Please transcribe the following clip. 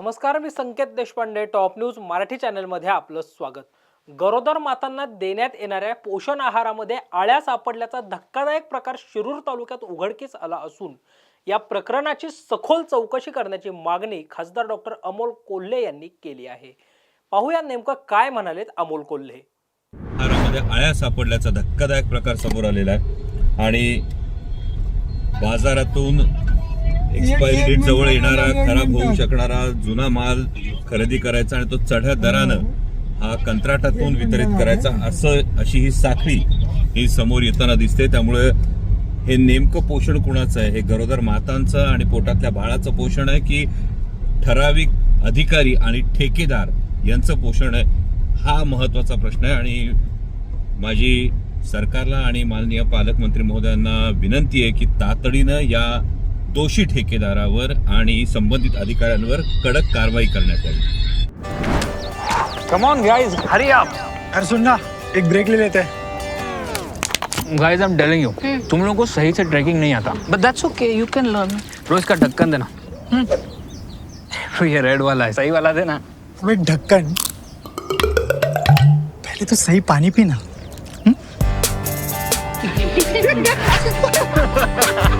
नमस्कार मी Sanket Deshpande top news Marathi चॅनलमध्ये आपलं स्वागत. गरोदर मातांना देण्यात येणाऱ्या पोषण आहारामध्ये आळ्या सापडल्याचा धक्कादायक प्रकार शिरूर तालुक्यात उघडकीस आला असून या प्रकरणाची सखोल चौकशी करण्याची मागणी खासदार डॉक्टर अमोल कोल्हे यांनी केली आहे. पाहूया नेमकं काय म्हणालेत अमोल कोल्हे. आहारामध्ये आळ्या सापडल्याचा धक्कादायक प्रकार समोर आलेला आहे. आणि बाजारातून एक्सपायरी डेट जवळ येणारा खराब होऊ शकणारा जुना माल खरेदी करायचा आणि तो चढ्या दरानं हा कंत्राटातून वितरित करायचा असं अशी ही साखळी ही समोर येताना दिसते. त्यामुळे हे नेमकं पोषण कुणाचं आहे? हे गरोदर मातांचं आणि पोटातल्या बाळाचं पोषण आहे की ठराविक अधिकारी आणि ठेकेदार यांचं पोषण आहे? हा महत्त्वाचा प्रश्न आहे आणि माझी सरकारला आणि माननीय पालकमंत्री महोदयांना विनंती आहे की तातडीनं या दोषी ठेकेदारावर आणि संबंधित अधिकाऱ्यांवर कडक कारवाई करण्यात यावी come on guys hurry up अरे सुन ना एक ब्रेक ले लेते. हैं guys I am telling you तुम लोगों को सही से ट्रैकिंग नहीं आता. But that's okay, you can learn. रोज का ढक्कन देना. तो ये रेड वाला है. सही वाला देना. अबे ढक्कन. पहले तो सही पानी पीना.